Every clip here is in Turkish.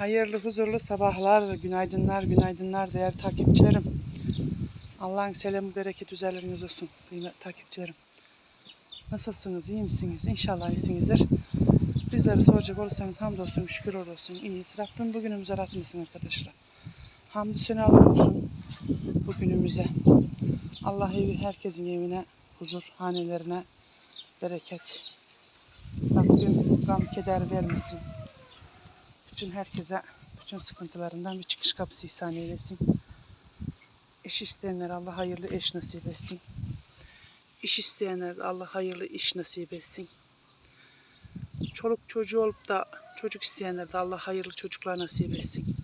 Hayırlı, huzurlu sabahlar, günaydınlar, günaydınlar değerli takipçilerim. Allah'ın selamı, bereket üzerleriniz olsun kıymetli takipçilerim. Nasılsınız, iyi misiniz? İnşallah iyisinizdir. Bizleri soracak olursanız hamdolsun, şükür olsun, iyiyiz. Rabbim bugünümüzü aratmasın arkadaşlar. Hamdü senalar olsun bugünümüze. Allah evi, herkesin evine huzur, hanelerine bereket. Rabbim gam keder vermesin bütün herkese bütün sıkıntılarından bir çıkış kapısı ihsan eylesin. Eş isteyenler Allah hayırlı eş nasip etsin. İş isteyenler de Allah hayırlı iş nasip etsin. Çoluk çocuğu olup da çocuk isteyenler de Allah hayırlı çocuklar nasip etsin.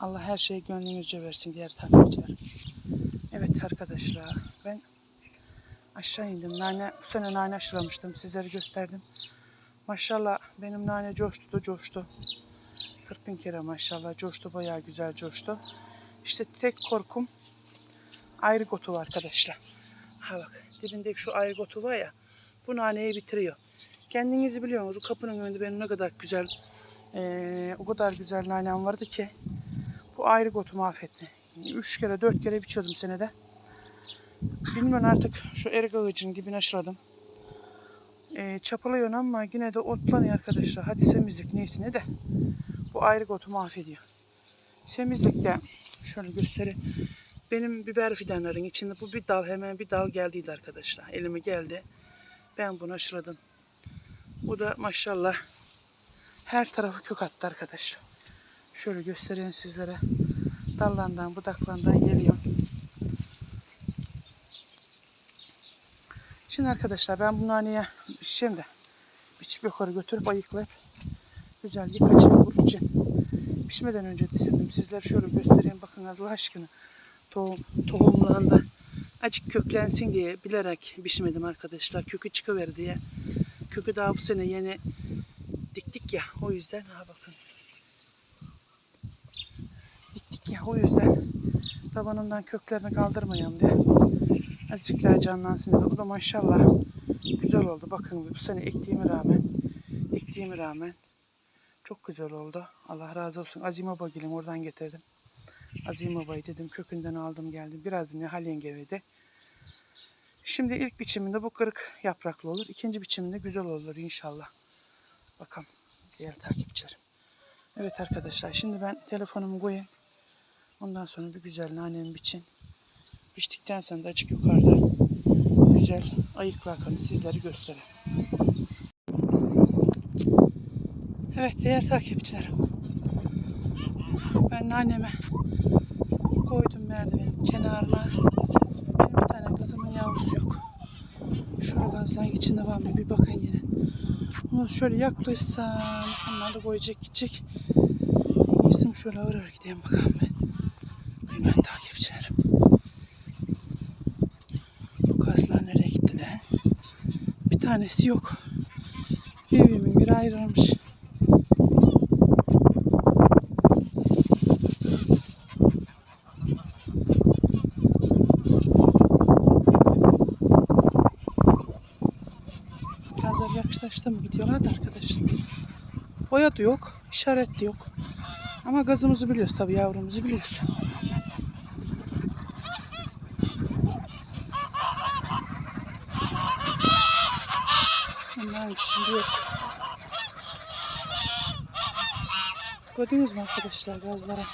Allah her şeyi gönlünüzce versin diğer takipçiler. Evet arkadaşlar aşağı indim. Nane, bu sene nane aşılamıştım. Sizlere gösterdim. Maşallah benim nane coştu da coştu. 40 bin kere maşallah coştu. Bayağı güzel coştu. İşte tek korkum ayrıgotu arkadaşlar. Ha bak dibindeki şu ayrıgotu var ya bu naneyi bitiriyor. Kendinizi biliyorsunuz kapının önünde benim ne kadar güzel eee, o kadar güzel nanem vardı ki bu ayrıgotu mahvetti. Üç kere dört kere biçiyordum senede. Bilmiyorum artık şu erik ağacının dibine aşıladım. Ee, çapalıyor ama yine de otlanıyor arkadaşlar. Hadi semizlik neyse ne de. Bu ayrık otu mahvediyor. Semizlikte şöyle göstereyim. Benim biber fidanların içinde bu bir dal hemen bir dal geldiydi arkadaşlar. Elime geldi. Ben bunu aşıladım. Bu da maşallah her tarafı kök attı arkadaşlar. Şöyle göstereyim sizlere. Dallarından budaklarından geliyor. Şimdi arkadaşlar ben bu naneye biçeceğim de biçip yukarı götürüp ayıklayıp güzel yıkayacağım, kurutacağım. Pişmeden önce dedim sizlere şöyle göstereyim bakın Allah aşkına. Tohum, tohumlarında acık köklensin diye bilerek biçmedim arkadaşlar. Kökü çıkıver diye. Kökü daha bu sene yeni diktik ya o yüzden ha bakın. Diktik ya o yüzden tabanından köklerini kaldırmayalım diye. Azıcık daha canlansın dedi. O da maşallah güzel oldu. Bakın bu sene ektiğime rağmen, diktiğime rağmen çok güzel oldu. Allah razı olsun. Azim Abagil'im oradan getirdim. Azim Aba'yı dedim kökünden aldım geldim. Biraz Nihal yengeveydi. Şimdi ilk biçiminde bu kırık yapraklı olur. İkinci biçiminde güzel olur inşallah. Bakalım diğer takipçilerim. Evet arkadaşlar şimdi ben telefonumu koyayım. Ondan sonra bir güzel nanem biçin. Piştikten sonra da açık yukarıda güzel ayıklarken sizleri göstereyim. Evet diğer takipçilerim. Ben anneme koydum merdivenin kenarına. Benim bir tane kızımın yavrusu yok. Şöyle gazdan içinde var mı bir bakın yine. Bunu şöyle yaklaşsam onlar da koyacak gidecek. En iyisi mi şöyle ağır ağır gideyim bakalım ben. Kıymetli takipçilerim. Bu kaslar nereye gittiler? Bir tanesi yok. Evimin biri ayrılmış. Gazlar yaklaştı mı gidiyorlar da arkadaşlar. Boya da yok, işaret de yok. Ama gazımızı biliyoruz tabii yavrumuzu biliyoruz. Onların içinde. Gördünüz mü arkadaşlar gazlara?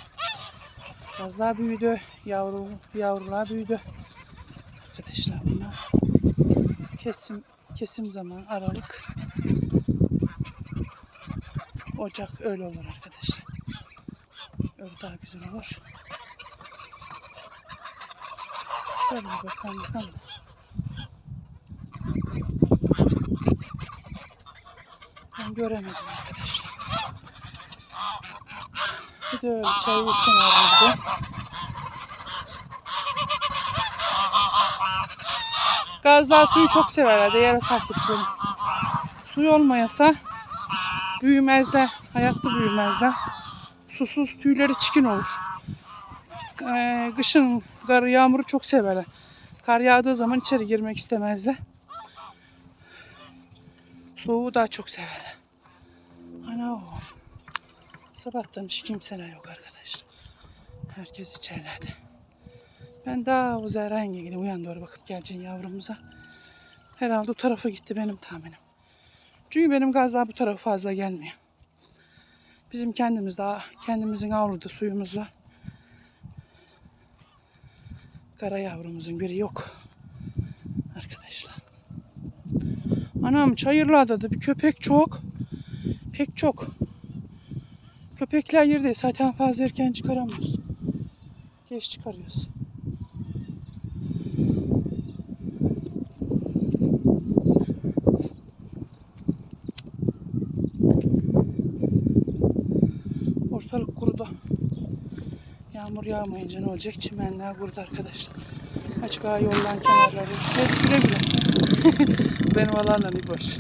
Gazlar büyüdü. Yavru, yavrular büyüdü. Arkadaşlar bunlar kesim kesim zaman Aralık Ocak öyle olur arkadaşlar. Öyle daha güzel olur. Şöyle bir bakalım bakalım. da. Ben göremedim arkadaşlar. Bir de öyle çay kenarında. Gazlar suyu çok severler değerli takipçilerim. Suyu olmayasa büyümezler. Hayatta büyümezler. Susuz tüyleri çikin olur. Ee, kışın kar yağmuru çok severler. Kar yağdığı zaman içeri girmek istemezler. Soğuğu daha çok severler. Ana o. Sabahtan hiç kimseler yok arkadaşlar. Herkes içerlerde. Ben daha yenge gelip uyan doğru bakıp geleceğim yavrumuza. Herhalde o tarafa gitti benim tahminim. Çünkü benim gazlar bu tarafa fazla gelmiyor. Bizim kendimiz daha kendimizin avluda suyumuz var. Kara yavrumuzun biri yok. Arkadaşlar. Anam çayırlarda da bir köpek çok. Pek çok. Köpekler yerde zaten fazla erken çıkaramıyoruz. Geç çıkarıyoruz. Ortalık kurudu. Yağmur yağmayınca ne olacak? Çimenler kurudu arkadaşlar. Açık ağa yoldan kenarları. Hadi güle bir boş.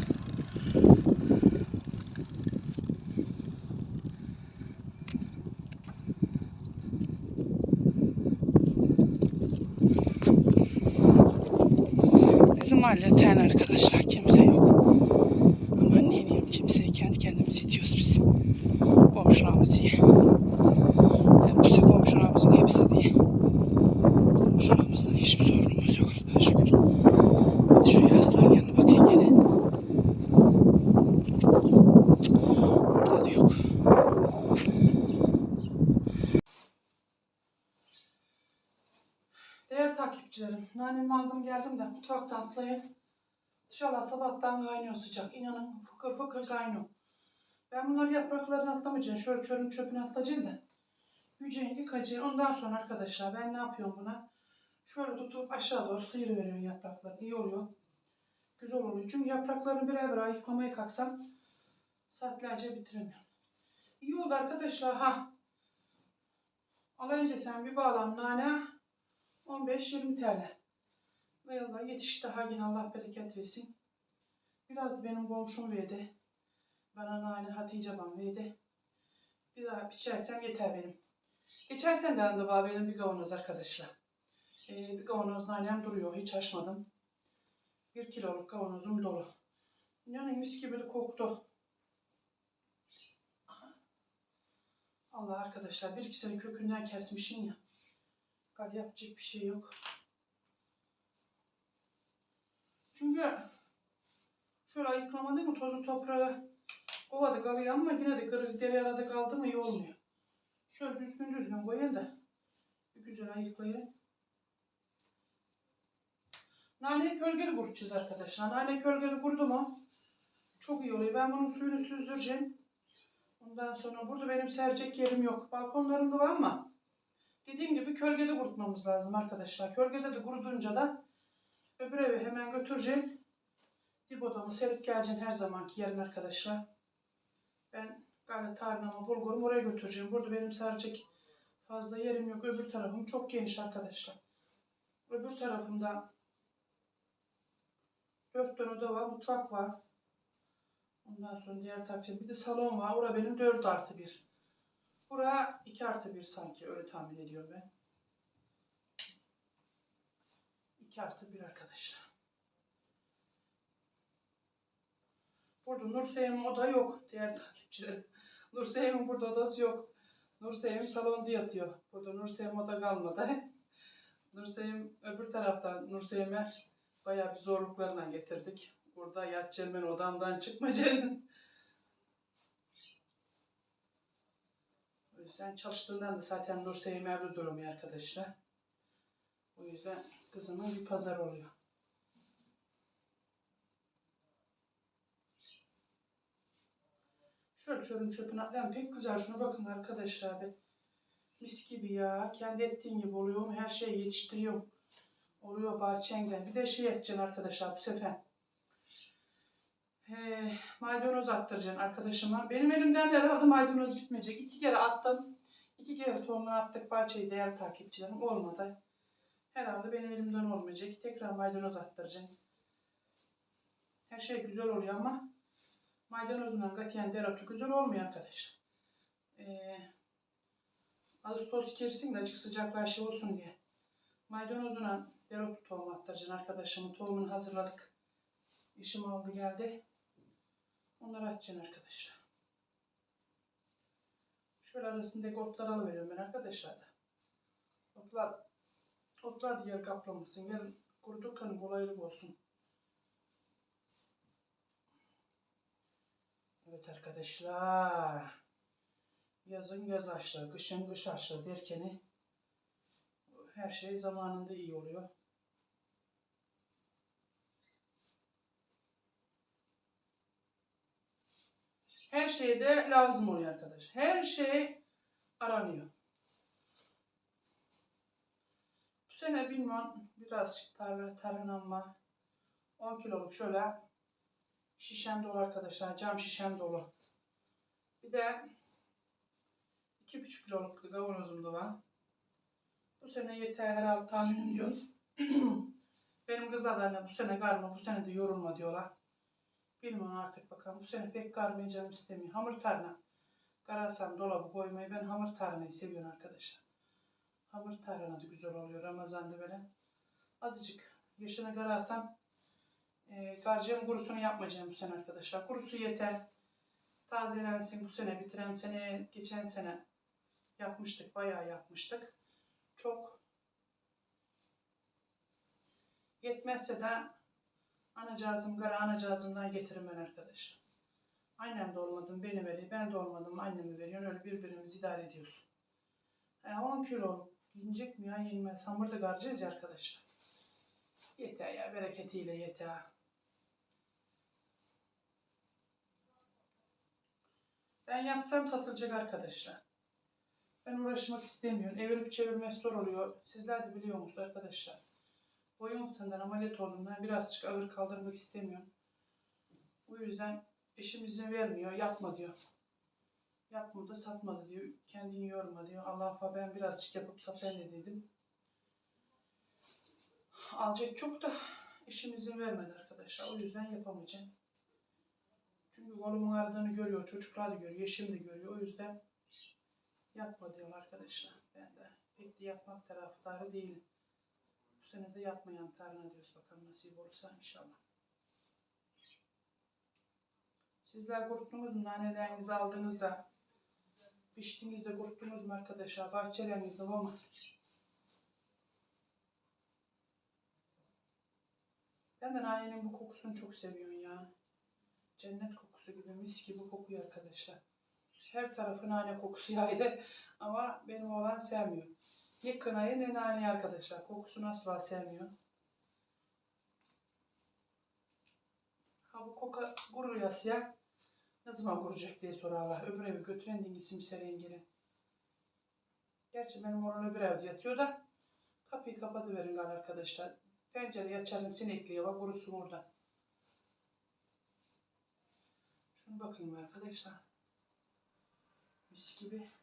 Bizim mahalle ten arkadaşlar. Kimse yok. Aman ne diyeyim kimseyi kendi kendimiz itiyoruz biz. Komşularımız iyi. Hepsi komşularımızın hepsi diye. Komşularımızdan hiçbir sorunumuz yok Allah'a şükür. Hadi şu yastığın yanına bakın gelin. Burada da yok. Değerli takipçilerim, nanemi aldım geldim de atlayın. Dışarıda sabahtan kaynıyor sıcak. İnanın fıkır fıkır kaynıyor. Ben bunları yapraklarını atlamayacağım. Şöyle çörün çöpünü atlayacağım da. Yüceğini yıkacağım. Ondan sonra arkadaşlar ben ne yapıyorum buna? Şöyle tutup aşağı doğru sıyırıveriyorum yaprakları. İyi oluyor. Güzel oluyor. Çünkü yapraklarını birer birer yıkamaya kalksam saatlerce bitiremiyorum. İyi oldu arkadaşlar. Ha. Alayınca sen bir bağlam nane 15-20 TL. Ve Allah yetişti ha yine Allah bereket versin. Biraz benim komşum verdi. Bana nane Hatice ban verdi. Bir daha biçersem yeter benim. Geçen sene de bana benim bir kavanoz arkadaşlar. Ee, bir kavanoz nanem duruyor. Hiç açmadım. Bir kiloluk kavanozum dolu. Yani mis gibi de koktu. Allah arkadaşlar bir iki sene kökünden kesmişim ya. Kar yapacak bir şey yok. Çünkü şöyle ayıklama değil mi? Tozu toprağı ovada kalıyor ama yine de kırık deri arada kaldı mı iyi olmuyor. Şöyle düzgün düzgün koyun da güzel ayıklayın. Nane kölgeli kurutacağız arkadaşlar. Nane kölgeli kurdu mu çok iyi oluyor. Ben bunun suyunu süzdüreceğim. Ondan sonra burada benim serecek yerim yok. Balkonlarımda var ama dediğim gibi kölgede kurutmamız lazım arkadaşlar. Kölgede de kurudunca da öbür eve hemen götüreceğim. Dip odamı serip geleceğim her zamanki yerim arkadaşlar. Ben gayet tarlamı, bulgurumu oraya götüreceğim. Burada benim serecek fazla yerim yok. Öbür tarafım çok geniş arkadaşlar. Öbür tarafımda dört tane oda var, mutfak var. Ondan sonra diğer tarafta bir de salon var. Orada benim 4 artı 1. Bura 2 artı 1 sanki öyle tahmin ediyorum ben. 2 artı 1 arkadaşlar. Burada Nursevim oda yok diğer takipçilerim. Nursevim'in burada odası yok. Nursevim salonda yatıyor. Burada Nursevim oda kalmadı. Nursevim öbür taraftan Nursevim'e bayağı bir zorluklarla getirdik. Burada yatacağım ben odamdan çıkmayacaksın. O yüzden çalıştığından da zaten Nursevim evde durmuyor arkadaşlar. O yüzden kızımın bir pazar oluyor. Şöyle çörün çöpünü atlayalım. Pek güzel. Şuna bakın arkadaşlar be. Mis gibi ya. Kendi ettiğin gibi oluyor. Her şeyi yetiştiriyorum. Oluyor bahçenden. Bir de şey edeceksin arkadaşlar bu sefer. He, maydanoz attıracaksın arkadaşıma. Benim elimden de herhalde maydanoz bitmeyecek. İki kere attım. İki kere tohumunu attık bahçeyi değerli takipçilerim. Olmadı. Herhalde benim elimden olmayacak. Tekrar maydanoz attıracaksın. Her şey güzel oluyor ama maydanozundan katiyen dereotu güzel olmuyor arkadaşlar. Ee, Ağustos girsin de açık sıcaklar şey olsun diye. Maydanozuna dereotu tohum attıracaksın arkadaşımın. Tohumunu hazırladık. İşim aldı geldi. Onları açacaksın arkadaşlar. Şöyle arasındaki otları alıveriyorum ben arkadaşlar da. Otlar, otlar da yer kaplamasın. Yarın kuruturken kolaylık olsun. Evet arkadaşlar. Yazın yaz açlar, kışın kış açlar derken her şey zamanında iyi oluyor. Her şeyde lazım oluyor arkadaş. Her şey aranıyor. Bu sene bilmiyorum birazcık tar tarhınlanma 10 kiloluk şöyle şişem dolu arkadaşlar. Cam şişem dolu. Bir de 2,5 kiloluk kavanozum da var. Bu sene yeter herhalde tahminim diyor. Benim kızlar da anne bu sene karma, bu sene de yorulma diyorlar. Bilmiyorum artık bakalım. Bu sene pek karmayı canım istemiyor. Hamur tarhana. Kararsam dolabı koymayı ben hamur tarhanayı seviyorum arkadaşlar. Hamur tarhana güzel oluyor Ramazan'da böyle. Azıcık yaşını kararsam e, garcığın kurusunu yapmayacağım bu sene arkadaşlar. Kurusu yeter. Tazelensin bu sene bitirem sene geçen sene yapmıştık. Bayağı yapmıştık. Çok yetmezse de anacağızım kara anacağızımdan getiririm ben arkadaşlar. Annem de olmadım beni veriyor. Ben de olmadım annemi veriyor. Öyle birbirimizi idare ediyoruz. E, 10 kilo yenecek mi ya yenmez. Hamurda garacağız ya arkadaşlar. Yeter ya bereketiyle yeter. Ben yapsam satılacak arkadaşlar. Ben uğraşmak istemiyorum. Evirip çevirmesi zor oluyor. Sizler de biliyor musunuz arkadaşlar? Boyun muhtemelen ameliyat oldum. Ben birazcık ağır kaldırmak istemiyorum. Bu yüzden eşim izin vermiyor. Yapma diyor. Yapma da satma da diyor. Kendini yorma diyor. Allah fa ben birazcık yapıp satayım dediydim. Alacak çok da eşim izin vermedi arkadaşlar. O yüzden yapamayacağım. Çünkü kolumun ağrıdığını görüyor. Çocuklar da görüyor. Eşim de görüyor. O yüzden yapma diyor arkadaşlar. Ben de pek de yapmak taraftarı değilim. Bu sene de yapmayan tarhana diyoruz bakalım nasip olursa inşallah. Sizler kuruttunuz mu? Nanelerinizi aldığınızda piştiğinizde kuruttunuz mu arkadaşlar? Bahçelerinizde var mı? Ben de nanenin bu kokusunu çok seviyorum ya. Cennet kokusu gibi mis gibi kokuyor arkadaşlar. Her tarafı nane kokusu yaydı ama benim oğlan sevmiyor. Ne kınayı ne naneyi arkadaşlar. Kokusunu asla sevmiyor. Ha bu koka kuruyor ya. Ne zaman kuracak diye sorarlar. Öbür eve götüren dingisi misereyin gelin. Gerçi benim oğlan öbür evde yatıyor da kapıyı kapatıverin gal arkadaşlar. Pencereyi açarın sinekliğe bak kurusun orada. Şunu bakayım arkadaşlar. Mis gibi.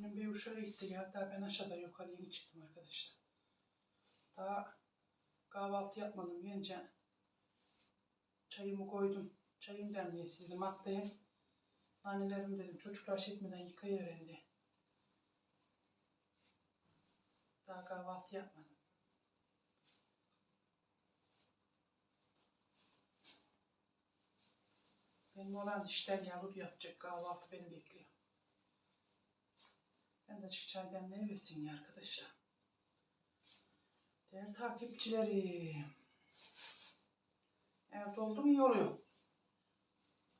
Benim bir uşağa gitti geldi. Daha ben aşağıda yukarı yeni çıktım arkadaşlar. Daha kahvaltı yapmadım. Yenice çayımı koydum. Çayım demleyesiydim. Attayım. Annelerim dedim çocuklar şişmeden yıkayıverin diye. Daha kahvaltı yapmadım. Benim olan işten gelip yapacak kahvaltı beni bekliyor. Ben de açık çay demleyiversin ya arkadaşlar. Değerli takipçilerim. Ev doldu mu iyi oluyor.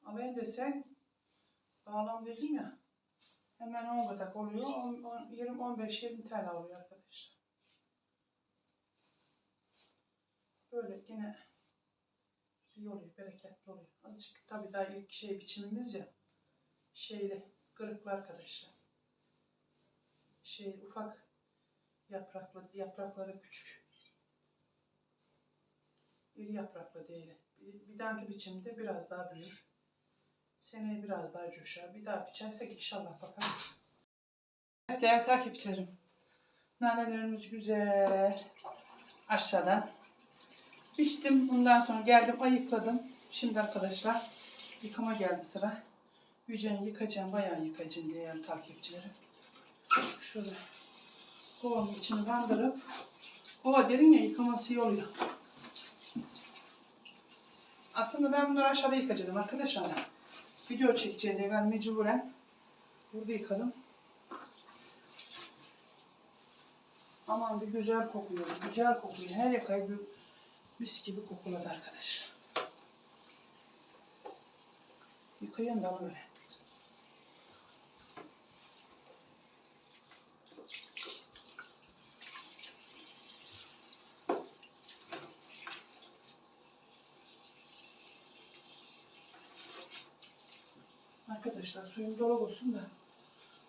Alayım desen bağlam dedim ya. Hemen 10 kadar oluyor. 10, 10, 20, 15, 20 TL oluyor arkadaşlar. Böyle yine iyi oluyor, bereketli oluyor. Azıcık tabii daha ilk şey biçimimiz ya. Şeyli, kırıklı arkadaşlar. Şey ufak yapraklı, yaprakları küçük. İri yapraklı değil. Bir, bir dahaki biçimde biraz daha büyür. Seneye biraz daha coşar. Bir daha biçersek inşallah bakalım. Evet değerli takipçilerim. Nanelerimiz güzel. Aşağıdan. Biçtim. Bundan sonra geldim ayıkladım. Şimdi arkadaşlar yıkama geldi sıra. Yücen yıkacağım, bayağı yıkacağım değerli takipçilerim. Şöyle kovanın içine bandırıp kova derin ya yıkaması iyi oluyor. Aslında ben bunları aşağıda yıkacaktım arkadaşlar. Video çekeceğim diye ben mecburen burada yıkadım. Aman bir güzel kokuyor, güzel kokuyor. Her yakayı bir mis gibi kokuladı arkadaşlar. Yıkayın da böyle. Arkadaşlar suyum dolap olsun da.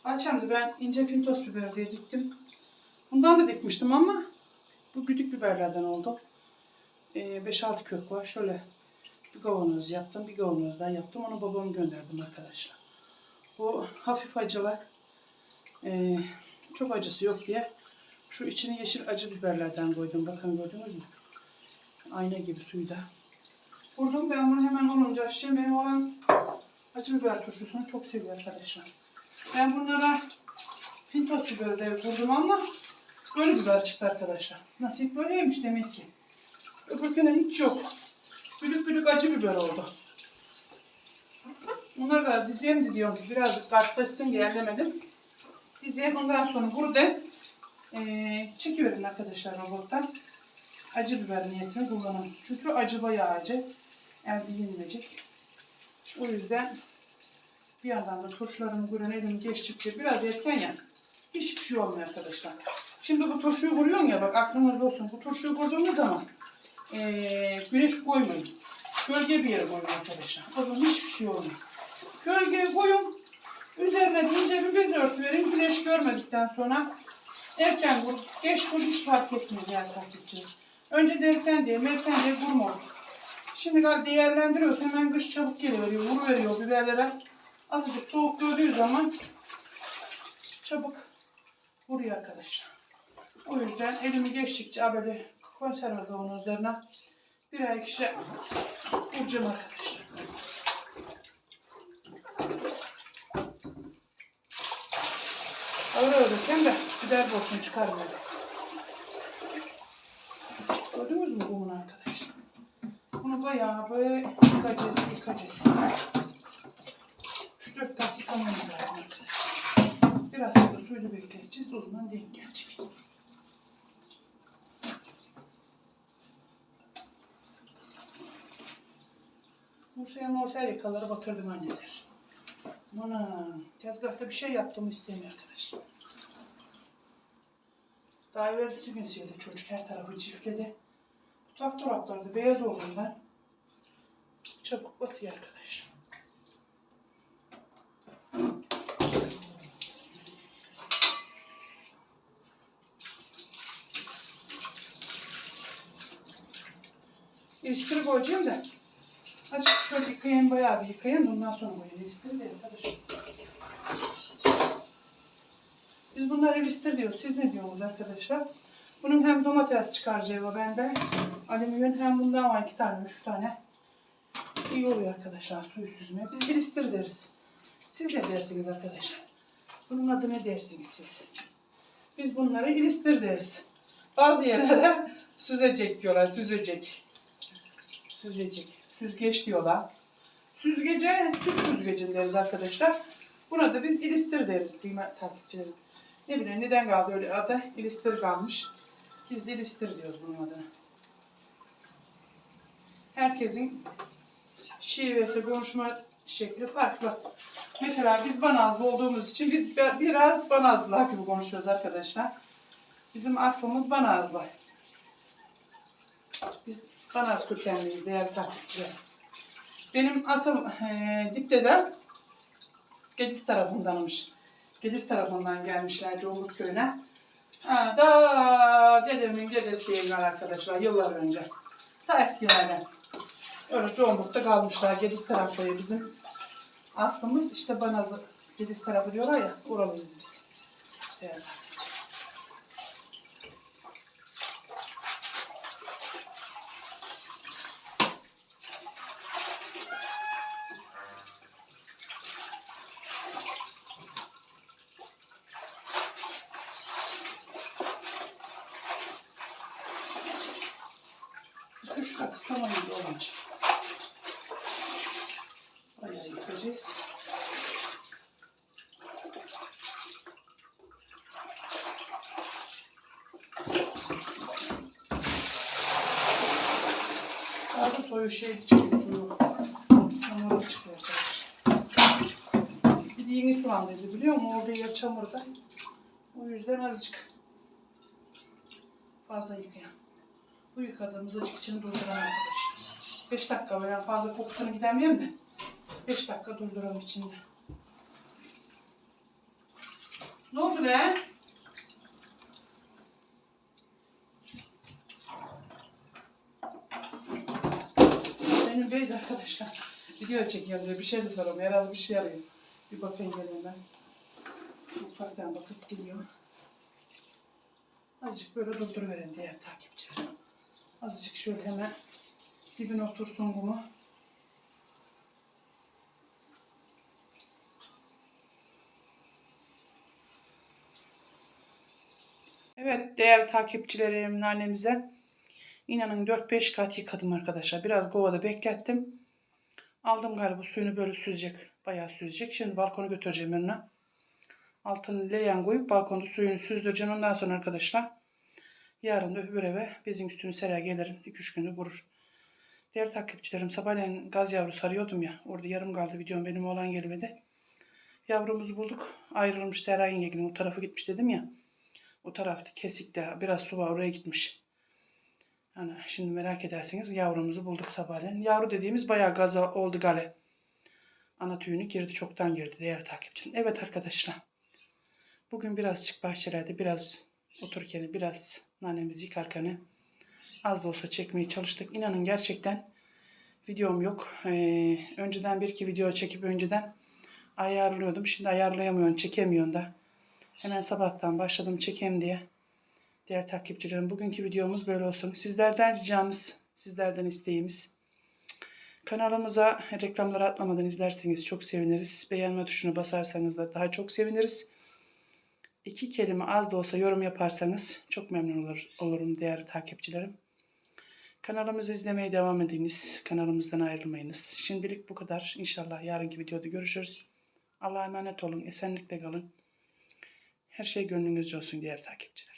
Akşamda ben ince fintos biber diye diktim. Bundan da dikmiştim ama bu güdük biberlerden oldu. Ee, 5-6 kök var. Şöyle bir kavanoz yaptım. Bir kavanoz daha yaptım. Onu babama gönderdim arkadaşlar. Bu hafif acılar. ee, çok acısı yok diye şu içine yeşil acı biberlerden koydum. Bakın gördünüz mü? Ayna gibi suyu da. Vurdum ben bunu hemen olunca açacağım. Benim olan acı biber turşusunu çok seviyor arkadaşlar. Ben bunlara pintos biberi de vurdum ama böyle biber çıktı arkadaşlar. Nasip böyleymiş demek ki. Öbürküne hiç yok. Bülük bülük acı biber oldu. Bunları da dizeyim de diyorum. Biraz kartlaşsın diye ellemedim. Dizeyim ondan sonra burada eee çekiverin arkadaşlar robottan. Acı biber niyetine kullanın. Çünkü acı bayağı acı. Elde yenmeyecek. O yüzden bir yandan da turşularımı gören elim geçtikçe biraz erken ya. Hiçbir şey olmuyor arkadaşlar. Şimdi bu turşuyu vuruyorsun ya bak aklınızda olsun. Bu turşuyu vurduğumuz zaman eee güneş koymayın. Gölge bir yere koyun arkadaşlar. O zaman hiçbir şey olmuyor. Gölgeye koyun. Üzerine de ince bir bez örtü verin. Güneş görmedikten sonra erken vur. Geç vur hiç fark etmiyor diğer takipçiler. Önce de erken diye, erken diye vurma. Şimdi galiba değerlendiriyoruz. Hemen kış çabuk geliyor. Vuru veriyor biberlere. Azıcık soğuk gördüğü zaman çabuk vuruyor arkadaşlar. O yüzden elimi geçtikçe böyle konserve kavanozlarına birer ikişer vuracağım arkadaşlar. Ağır öğretirken de biber borsun çıkarmıyor. Gördünüz mü bunu arkadaşlar? Bunu bayağı böyle yıkacağız, yıkacağız. 3-4 kat yıkamamız lazım. Biraz sonra suyunu bekleteceğiz. O zaman denk gelecek. Bursa'ya Morsel yakaları batırdım anneler. Bana tezgahta bir şey yaptım istemiyor arkadaşlar. Daha evvelsi gün sildi çocuk her tarafı çiftledi. Tutak taraflarda beyaz olduğundan çabuk batıyor arkadaşlar. İlişkili koyacağım da azıcık şöyle yıkayayım bayağı bir yıkayayım da ondan sonra koyayım. İlişkili de arkadaşlar. Biz bunları ilistir diyoruz. Siz ne diyorsunuz arkadaşlar? Bunun hem domates çıkaracağı bende. Alüminyum hem bundan var iki tane, üç tane. İyi oluyor arkadaşlar suyu süzmeye. Biz ilistir deriz. Siz ne dersiniz arkadaşlar? Bunun adı ne dersiniz siz? Biz bunları ilistir deriz. Bazı yerlerde süzecek diyorlar. Süzecek. Süzecek. Süzgeç diyorlar. Süzgece, süt süzgeci deriz arkadaşlar. Buna da biz ilistir deriz kıymet takipçilerim. Ne bileyim neden kaldı öyle adı ilistir kalmış. Biz de ilistir diyoruz bunun adına. Herkesin şivesi, konuşma şekli farklı. Mesela biz Banazlı olduğumuz için biz bi- biraz Banazlılar gibi konuşuyoruz arkadaşlar. Bizim aslımız Banazlı. Biz Banaz kökenliyiz değerli takipçiler. Benim asıl eee dip dedem Gediz tarafındanmış. Gediz tarafından gelmişler Coğurt köyüne. Ha, da dedemin dedesi diyelim arkadaşlar yıllar önce. Ta eskilerden. Öyle Coğurt'ta kalmışlar. Gediz tarafları bizim aslımız işte Banazı Gediz tarafı diyorlar ya oralıyız biz. Evet. Şu akıtamayınca olacak. Bayağı yıkayacağız. Arka soyu şey çıkıyor suyu. Çamurlu çıkıyor arkadaşlar. Bir de yeni sulandıydı biliyor musun? Orada yer çamurda. O yüzden azıcık fazla yıkayan. Yıkadığımız açık içini durduran arkadaşlar. 5 dakika böyle fazla kokusunu gidemeyeyim de 5 dakika durduram içinde. Ne oldu be? Benim bey arkadaşlar video çekiyor diye bir şey de soruyorum. Herhalde bir şey arıyor. Bir bakayım gelin ben. Mutfaktan bakıp geliyor. Azıcık böyle durduruverin diğer takipçilerim. Azıcık şöyle hemen dibine otursun kumu. Evet değerli takipçilerim annemize inanın 4-5 kat yıkadım arkadaşlar. Biraz kovada beklettim. Aldım galiba suyunu böyle süzecek. Bayağı süzecek. Şimdi balkona götüreceğim önüne. Altını leğen koyup balkonda suyunu süzdüreceğim. Ondan sonra arkadaşlar yarın öbür eve bezin üstünü serer gelirim. 2-3 günde kurur. Diğer takipçilerim sabahleyin gaz yavrusu arıyordum ya. Orada yarım kaldı videom benim olan gelmedi. Yavrumuzu bulduk. Ayrılmış Serra yengenin o tarafa gitmiş dedim ya. O tarafta kesikte biraz su var oraya gitmiş. Yani şimdi merak ederseniz yavrumuzu bulduk sabahleyin. Yavru dediğimiz bayağı gaza oldu gale. Ana tüyünü girdi çoktan girdi değerli takipçilerim. Evet arkadaşlar. Bugün birazcık bahçelerde biraz otururken biraz nanemizi yıkarken az da olsa çekmeye çalıştık. İnanın gerçekten videom yok. Ee, önceden bir iki video çekip önceden ayarlıyordum. Şimdi ayarlayamıyorum, çekemiyorum da. Hemen sabahtan başladım çekeyim diye. Diğer takipçilerim bugünkü videomuz böyle olsun. Sizlerden ricamız, sizlerden isteğimiz. Kanalımıza reklamları atmadan izlerseniz çok seviniriz. Beğenme tuşuna basarsanız da daha çok seviniriz. İki kelime az da olsa yorum yaparsanız çok memnun olur, olurum değerli takipçilerim. Kanalımızı izlemeye devam ediniz. Kanalımızdan ayrılmayınız. Şimdilik bu kadar. İnşallah yarınki videoda görüşürüz. Allah'a emanet olun. Esenlikle kalın. Her şey gönlünüzce olsun diğer takipçiler.